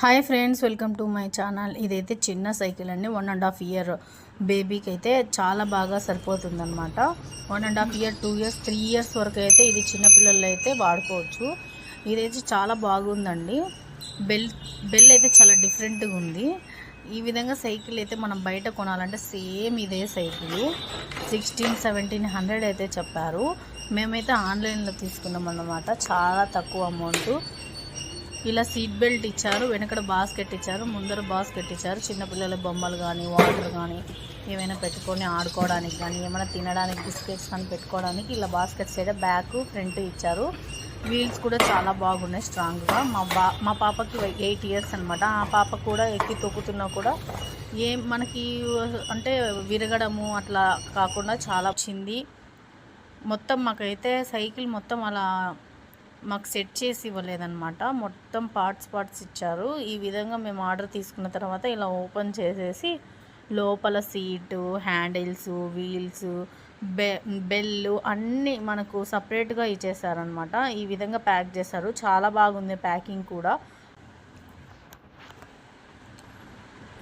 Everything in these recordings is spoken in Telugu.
Hi friends welcome to my channel. ఇదైతే చిన్న సైకిల్ అండి. వన్ అండ్ హాఫ్ ఇయర్ బేబీకి అయితే చాలా బాగా సరిపోతుందన్నమాట. One and half year two years three years వరకు అయితే ఇది చిన్నపిల్లలు అయితే వాడుకోవచ్చు. ఇదైతే చాలా బాగుందండి. బెల్ బెల్ అయితే చాలా డిఫరెంట్గా ఉంది. ఈ విధంగా సైకిల్ అయితే మనం బయట కొనాలంటే సేమ్ ఇదే సైకిల్. సిక్స్టీన్ సెవెంటీన్ హండ్రెడ్ అయితే చెప్పారు. మేమైతే ఆన్లైన్లో తీసుకున్నాం అన్నమాట చాలా తక్కువ అమౌంట్. ఇలా సీట్ బెల్ట్ ఇచ్చారు వెనకడ బాస్కెట్ ఇచ్చారు ముందర బాస్కెట్ ఇచ్చారు. చిన్నపిల్లల బొమ్మలు కానీ వాటర్ కానీ ఏమైనా పెట్టుకొని ఆడుకోవడానికి కానీ ఏమైనా తినడానికి బిస్కెట్స్ కానీ పెట్టుకోవడానికి ఇలా బాస్కెట్స్ అయితే బ్యాక్ ఫ్రంట్ ఇచ్చారు. వీల్స్ కూడా చాలా బాగున్నాయి స్ట్రాంగ్గా మా బా మా పాపకి ఎయిట్ ఇయర్స్ అనమాట ఆ పాప కూడా ఎక్కి తొక్కుతున్నా కూడా ఏం మనకి అంటే విరగడము అట్లా కాకుండా చాలా వచ్చింది మొత్తం మాకైతే సైకిల్ మొత్తం అలా మాకు సెట్ చేసి ఇవ్వలేదన్నమాట. మొత్తం పార్ట్స్ పార్ట్స్ ఇచ్చారు. ఈ విధంగా మేము ఆర్డర్ తీసుకున్న తర్వాత ఇలా ఓపెన్ చేసేసి లోపల సీటు హ్యాండిల్స్ వీల్స్ బె బెల్లు అన్నీ మనకు సపరేట్గా ఇచ్చేసారనమాట ఈ విధంగా ప్యాక్ చేశారు. చాలా బాగుంది ప్యాకింగ్ కూడా.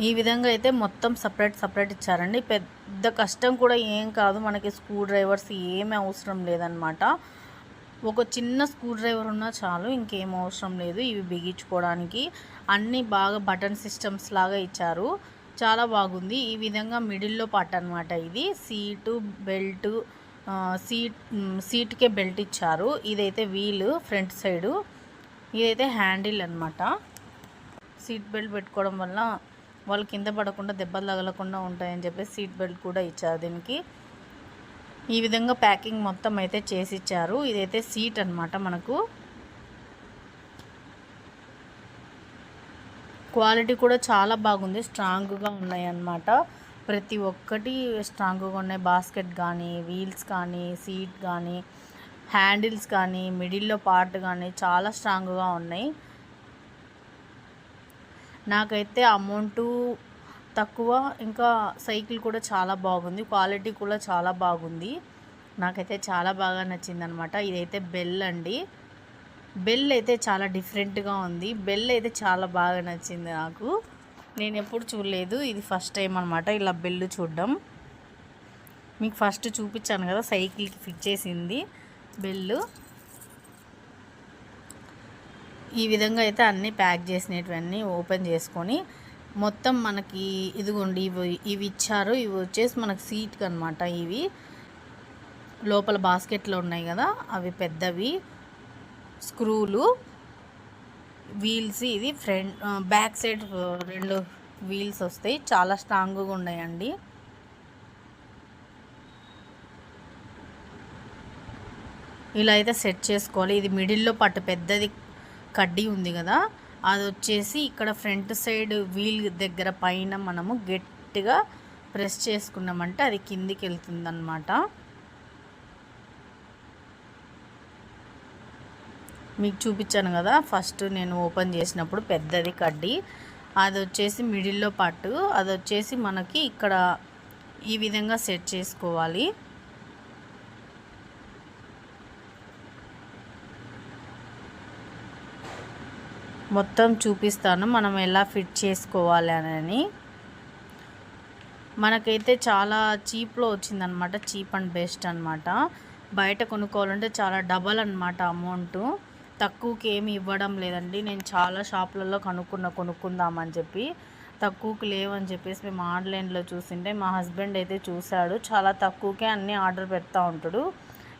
ఈ విధంగా అయితే మొత్తం సపరేట్ సపరేట్ ఇచ్చారండి. పెద్ద కష్టం కూడా ఏం కాదు. మనకి స్క్రూ డ్రైవర్స్ ఏమీ అవసరం లేదనమాట ఒక చిన్న స్క్రూ డ్రైవర్ ఉన్నా చాలు ఇంకేం అవసరం లేదు. ఇవి బిగించుకోవడానికి అన్నీ బాగా బటన్ సిస్టమ్స్ లాగా ఇచ్చారు. చాలా బాగుంది. ఈ విధంగా మిడిల్లో పార్ట్ అనమాట ఇది. సీటు బెల్ట్ సీట్ సీట్కే బెల్ట్ ఇచ్చారు. ఇదైతే వీల్ ఫ్రంట్ సైడు. ఇదైతే హ్యాండిల్ అనమాట సీట్ బెల్ట్ పెట్టుకోవడం వల్ల వాళ్ళు కింద పడకుండా దెబ్బలు తగలకుండా ఉంటాయని చెప్పేసి సీట్ బెల్ట్ కూడా ఇచ్చారు దీనికి. ఈ విధంగా ప్యాకింగ్ మొత్తం అయితే చేసి ఇచ్చారు ఇదైతే సీట్ అనమాట మనకు. క్వాలిటీ కూడా చాలా బాగుంది. స్ట్రాంగ్గా ఉన్నాయి అన్నమాట ప్రతి ఒక్కటి స్ట్రాంగ్గా ఉన్నాయి. బాస్కెట్ కానీ వీల్స్ కానీ సీట్ కానీ హ్యాండిల్స్ కానీ మిడిల్లో పార్ట్ కానీ చాలా స్ట్రాంగ్గా ఉన్నాయి. నాకైతే అమౌంటు తక్కువ ఇంకా సైకిల్ కూడా చాలా బాగుంది. క్వాలిటీ కూడా చాలా బాగుంది. నాకైతే చాలా బాగా నచ్చింది అనమాట ఇదైతే బెల్ అండి. బెల్ అయితే చాలా డిఫరెంట్గా ఉంది. బెల్ అయితే చాలా బాగా నచ్చింది నాకు. నేను ఎప్పుడు చూడలేదు. ఇది ఫస్ట్ టైం అనమాట ఇలా బెల్ చూడడం. మీకు ఫస్ట్ చూపించాను కదా సైకిల్కి ఫిట్ చేసింది బెల్లు. ఈ విధంగా అయితే అన్నీ ప్యాక్ చేసినటువన్నీ ఓపెన్ చేసుకొని మొత్తం మనకి ఇదిగోండి ఇవి ఇవి ఇచ్చారు. ఇవి వచ్చేసి మనకి సీట్కి అనమాట ఇవి. లోపల బాస్కెట్లో ఉన్నాయి కదా అవి పెద్దవి. స్క్రూలు వీల్స్ ఇది ఫ్రంట్ బ్యాక్ సైడ్ రెండు వీల్స్ వస్తాయి. చాలా స్ట్రాంగ్గా ఉన్నాయండి. ఇలా అయితే సెట్ చేసుకోవాలి. ఇది మిడిల్లో పట్టు పెద్దది కడ్డీ ఉంది కదా. అది వచ్చేసి ఇక్కడ ఫ్రంట్ సైడ్ వీల్ దగ్గర పైన మనము గట్టిగా ప్రెస్ చేసుకున్నామంటే అది కిందికి వెళ్తుందన్నమాట మీకు చూపించాను కదా ఫస్ట్ నేను ఓపెన్ చేసినప్పుడు పెద్దది కడ్డీ. అది వచ్చేసి మిడిల్లో పట్టు. అది వచ్చేసి మనకి ఇక్కడ ఈ విధంగా సెట్ చేసుకోవాలి. మొత్తం చూపిస్తాను. మనం ఎలా ఫిట్ చేసుకోవాలి అని. మనకైతే చాలా చీప్లో వచ్చిందనమాట. చీప్ అండ్ బెస్ట్ అనమాట. బయట కొనుక్కోవాలంటే చాలా డబల్ అనమాట అమౌంట్. తక్కువకి ఏమి ఇవ్వడం లేదండి. నేను చాలా షాపులలో కనుక్కున్న కొనుక్కుందామని చెప్పి. తక్కువకి లేవని చెప్పేసి మేము ఆన్లైన్లో చూసింటే మా హస్బెండ్ అయితే చూశాడు. చాలా తక్కువకే అన్నీ ఆర్డర్ పెడతా ఉంటాడు.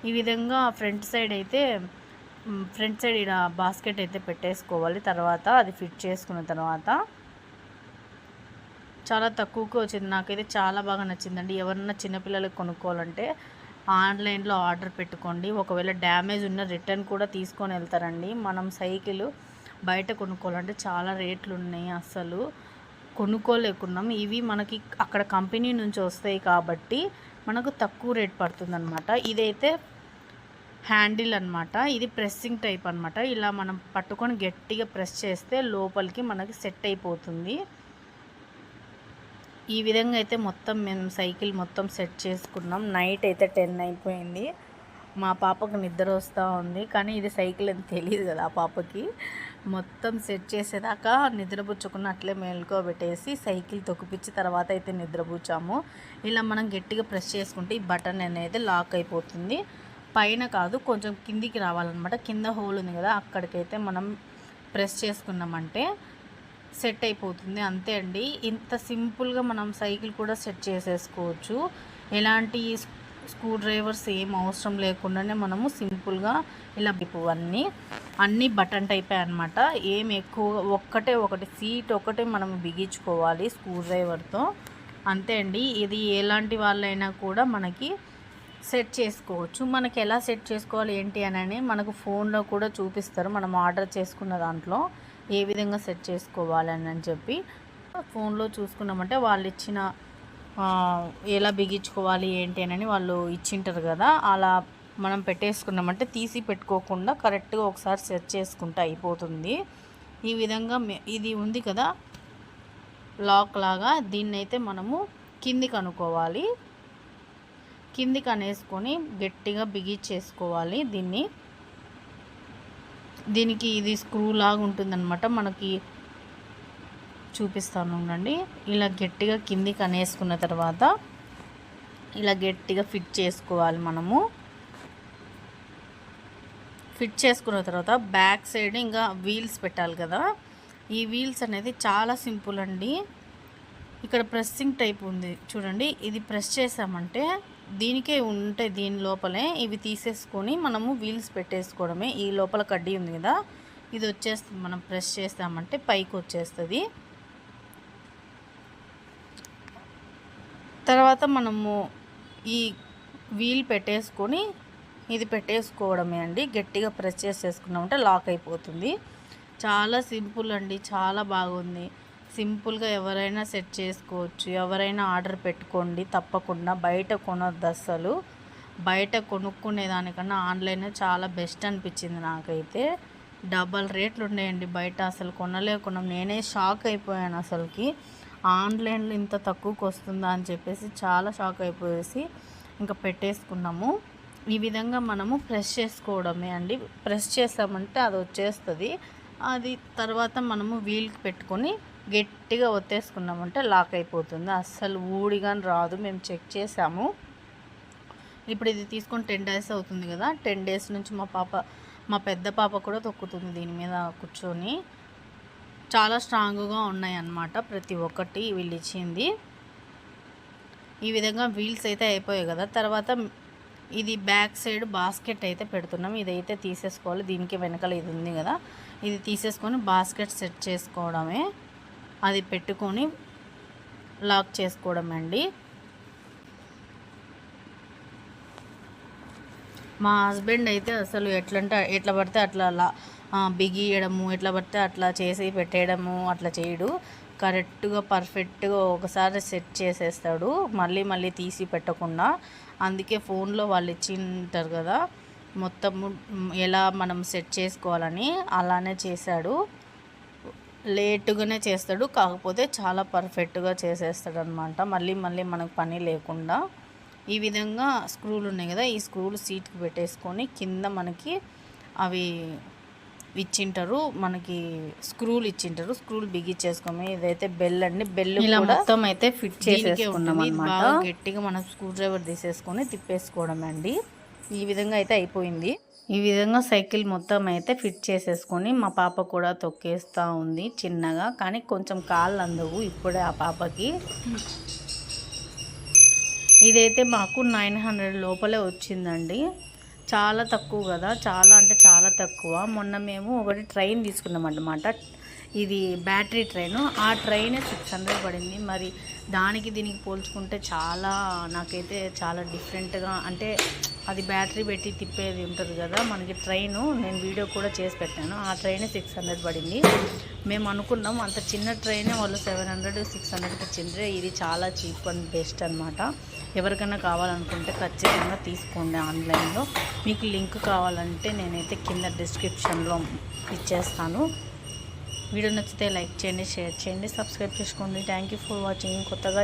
ఈ విధంగా ఫ్రంట్ సైడ్ అయితే ఫ్రంట్ సైడ్ ఇలా బాస్కెట్ అయితే పెట్టేసుకోవాలి. తర్వాత అది ఫిట్ చేసుకున్న తర్వాత చాలా తక్కువకి వచ్చింది. నాకైతే చాలా బాగా నచ్చిందండి. ఎవరన్నా చిన్నపిల్లలకి కొనుక్కోవాలంటే ఆన్లైన్లో ఆర్డర్ పెట్టుకోండి. ఒకవేళ డ్యామేజ్ ఉన్న రిటర్న్ కూడా తీసుకొని వెళ్తారండి. మనం సైకిల్ బయట కొనుక్కోవాలంటే చాలా రేట్లు ఉన్నాయి అసలు. కొనుక్కోలేకున్నాం. ఇవి మనకి అక్కడ కంపెనీ నుంచి వస్తాయి కాబట్టి మనకు తక్కువ రేట్ పడుతుందన్నమాట. ఇదైతే హ్యాండిల్ అనమాట ఇది ప్రెస్సింగ్ టైప్ అనమాట ఇలా మనం పట్టుకొని గట్టిగా ప్రెస్ చేస్తే లోపలికి మనకి సెట్ అయిపోతుంది. ఈ విధంగా అయితే మొత్తం మేము సైకిల్ మొత్తం సెట్ చేసుకున్నాం. నైట్ అయితే టెన్ అయిపోయింది. మా పాపకు నిద్ర వస్తూ ఉంది. కానీ ఇది సైకిల్ అని తెలియదు కదా ఆ పాపకి. మొత్తం సెట్ చేసేదాకా నిద్రపుచ్చుకున్న అట్లే మేలుకోబెట్టేసి సైకిల్ తొక్కిపిచ్చి తర్వాత అయితే నిద్రపుచ్చాము. ఇలా మనం గట్టిగా ప్రెస్ చేసుకుంటే ఈ బటన్ అనేది లాక్ అయిపోతుంది. పైన కాదు కొంచెం కిందికి రావాలన్నమాట. కింద హోల్ ఉంది కదా అక్కడికైతే మనం ప్రెస్ చేసుకున్నామంటే సెట్ అయిపోతుంది. అంతే అండి. ఇంత సింపుల్గా మనం సైకిల్ కూడా సెట్ చేసేసుకోవచ్చు. ఎలాంటి స్క్రూ డ్రైవర్స్ ఏం అవసరం లేకుండానే మనము సింపుల్గా ఇలా అన్నీ అన్నీ బటన్ టైపే అనమాట ఏం ఎక్కువ ఒక్కటే ఒకటి సీట్ ఒకటే మనం బిగించుకోవాలి స్క్రూ డ్రైవర్తో. అంతే అండి. ఇది ఎలాంటి వాళ్ళైనా కూడా మనకి సెట్ చేసుకోవచ్చు. మనకి ఎలా సెట్ చేసుకోవాలి ఏంటి అని మనకు ఫోన్లో కూడా చూపిస్తారు. మనం ఆర్డర్ చేసుకున్న దాంట్లో ఏ విధంగా సెట్ చేసుకోవాలని అని చెప్పి ఫోన్లో చూసుకున్నామంటే వాళ్ళు ఇచ్చిన ఎలా బిగించుకోవాలి ఏంటి అని వాళ్ళు ఇచ్చింటారు కదా. అలా మనం పెట్టేసుకున్నామంటే తీసి పెట్టుకోకుండా కరెక్ట్గా ఒకసారి సెట్ చేసుకుంటే అయిపోతుంది. ఈ విధంగా ఇది ఉంది కదా లాక్ లాగా. దీన్నైతే మనము కిందికి అనుకోవాలి. కిందికి అనేసుకొని గట్టిగా బిగించేసుకోవాలి దీన్ని. దీనికి ఇది స్క్రూ లాగా ఉంటుందన్నమాట. మనకి చూపిస్తాను ఉండండి ఇలా గట్టిగా కిందికి అనేసుకున్న తర్వాత ఇలా గట్టిగా ఫిట్ చేసుకోవాలి మనము. ఫిట్ చేసుకున్న తర్వాత బ్యాక్ సైడ్ ఇంకా వీల్స్ పెట్టాలి కదా. ఈ వీల్స్ అనేది చాలా సింపుల్ అండి. ఇక్కడ ప్రెస్సింగ్ టైప్ ఉంది. చూడండి. ఇది ప్రెస్ చేసామంటే దీనికే ఉంటాయి దీని లోపలే ఇవి తీసేసుకొని మనము వీల్స్ పెట్టేసుకోవడమే. ఈ లోపల కడ్డీ ఉంది కదా ఇది వచ్చేస్తుంది మనం ప్రెస్ చేస్తామంటే పైకి వచ్చేస్తుంది. తర్వాత మనము ఈ వీల్ పెట్టేసుకొని ఇది పెట్టేసుకోవడమే అండి. గట్టిగా ప్రెస్ చేసేసుకున్నామంటే లాక్ అయిపోతుంది. చాలా సింపుల్ అండి చాలా బాగుంది. సింపుల్గా ఎవరైనా సెట్ చేసుకోవచ్చు. ఎవరైనా ఆర్డర్ పెట్టుకోండి తప్పకుండా. బయట కొనొద్దు అస్సలు. బయట కొనుక్కునే దానికన్నా ఆన్లైన్ చాలా బెస్ట్ అనిపించింది నాకైతే. డబల్ రేట్లు ఉన్నాయండి బయట. అసలు కొనలేకున్నాం. నేనే షాక్ అయిపోయాను అసలుకి. ఆన్లైన్లో ఇంత తక్కువకి వస్తుందా అని చెప్పేసి చాలా షాక్ అయిపోయేసి ఇంకా పెట్టేసుకున్నాము. ఈ విధంగా మనము ప్రెస్ చేసుకోవడమే అండి. ప్రెస్ చేసామంటే అది వచ్చేస్తుంది. అది తర్వాత మనము వీల్కి పెట్టుకొని గట్టిగా ఒత్తేసుకున్నామంటే లాక్ అయిపోతుంది. అస్సలు ఊడిగాని రాదు. మేము చెక్ చేసాము. ఇప్పుడు ఇది తీసుకొని టెన్ డేస్ అవుతుంది కదా. టెన్ డేస్ నుంచి మా పాప మా పెద్ద పాప కూడా తొక్కుతుంది దీని మీద కూర్చొని. చాలా స్ట్రాంగ్గా ఉన్నాయి అన్నమాట ప్రతి ఒక్కటి వీళ్ళు ఇచ్చింది. ఈ విధంగా వీల్స్ అయితే అయిపోయాయి కదా. తర్వాత ఇది బ్యాక్ సైడ్ బాస్కెట్ అయితే పెడుతున్నాం. ఇదైతే తీసేసుకోవాలి. దీనికి వెనకాల ఇది ఉంది కదా. ఇది తీసేసుకొని బాస్కెట్ సెట్ చేసుకోవడమే. అది పెట్టుకొని లాక్ చేసుకోవడం అండి. మా హస్బెండ్ అయితే అసలు ఎట్లంటే ఎట్లా పడితే అట్లా బిగియడము ఎట్లా పడితే అట్లా చేసి పెట్టేయడము అట్లా చేయడు. కరెక్ట్గా పర్ఫెక్ట్గా ఒకసారి సెట్ చేసేస్తాడు. మళ్ళీ మళ్ళీ తీసి పెట్టకుండా. అందుకే ఫోన్లో వాళ్ళు ఇచ్చింటారు కదా మొత్తము ఎలా మనం సెట్ చేసుకోవాలని అలానే చేశాడు. లేటుగానే చేస్తాడు కాకపోతే చాలా పర్ఫెక్ట్గా చేసేస్తాడు అనమాట మళ్ళీ మళ్ళీ మనకు పని లేకుండా. ఈ విధంగా స్క్రూలు ఉన్నాయి కదా ఈ స్క్రూలు సీట్కి పెట్టేసుకొని కింద మనకి అవి ఇచ్చింటారు మనకి స్క్రూలు ఇచ్చింటారు స్క్రూలు బిగించేసుకోమే ఇదైతే బెల్ అండి బెల్ మొత్తం అయితే ఫిట్ చేసేసుకున్నాం గట్టిగా మనం స్క్రూ డ్రైవర్ తీసేసుకొని తిప్పేసుకోవడం అండి ఈ విధంగా అయితే అయిపోయింది. ఈ విధంగా సైకిల్ మొత్తం అయితే ఫిట్ చేసేసుకొని మా పాప కూడా తొక్కేస్తూ ఉంది చిన్నగా కానీ కొంచెం కాళ్ళు అందవు ఇప్పుడే ఆ పాపకి. ఇదైతే మాకు నైన్ హండ్రెడ్ లోపలే వచ్చిందండి. చాలా తక్కువ కదా చాలా అంటే చాలా తక్కువ. మొన్న మేము ఒకటి ట్రైన్ తీసుకున్నాం అన్నమాట. ఇది బ్యాటరీ ట్రైన్. ఆ ట్రైన్ సిక్స్ హండ్రెడ్ పడింది. మరి దానికి దీనికి పోల్చుకుంటే చాలా నాకైతే చాలా డిఫరెంట్గా అంటే అది బ్యాటరీ పెట్టి తిప్పేది ఉంటుంది కదా మనకి ట్రైన్ నేను వీడియో కూడా చేసి పెట్టాను. ఆ ట్రైన్ సిక్స్ హండ్రెడ్ పడింది. మేము అనుకున్నాం అంత చిన్న ట్రైనే వాళ్ళు సెవెన్ హండ్రెడ్ సిక్స్ హండ్రెడ్కి ఇచ్చిండ్రే. ఇది చాలా చీప్ అండ్ బెస్ట్ అనమాట ఎవరికైనా కావాలనుకుంటే ఖచ్చితంగా తీసుకోండి ఆన్లైన్లో. మీకు లింక్ కావాలంటే నేనైతే కింద డిస్క్రిప్షన్లో ఇచ్చేస్తాను. వీడియో నచ్చితే లైక్ చేయండి షేర్ చేయండి సబ్స్క్రైబ్ చేసుకోండి. థ్యాంక్ యూ ఫర్ వాచింగ్ కొత్తగా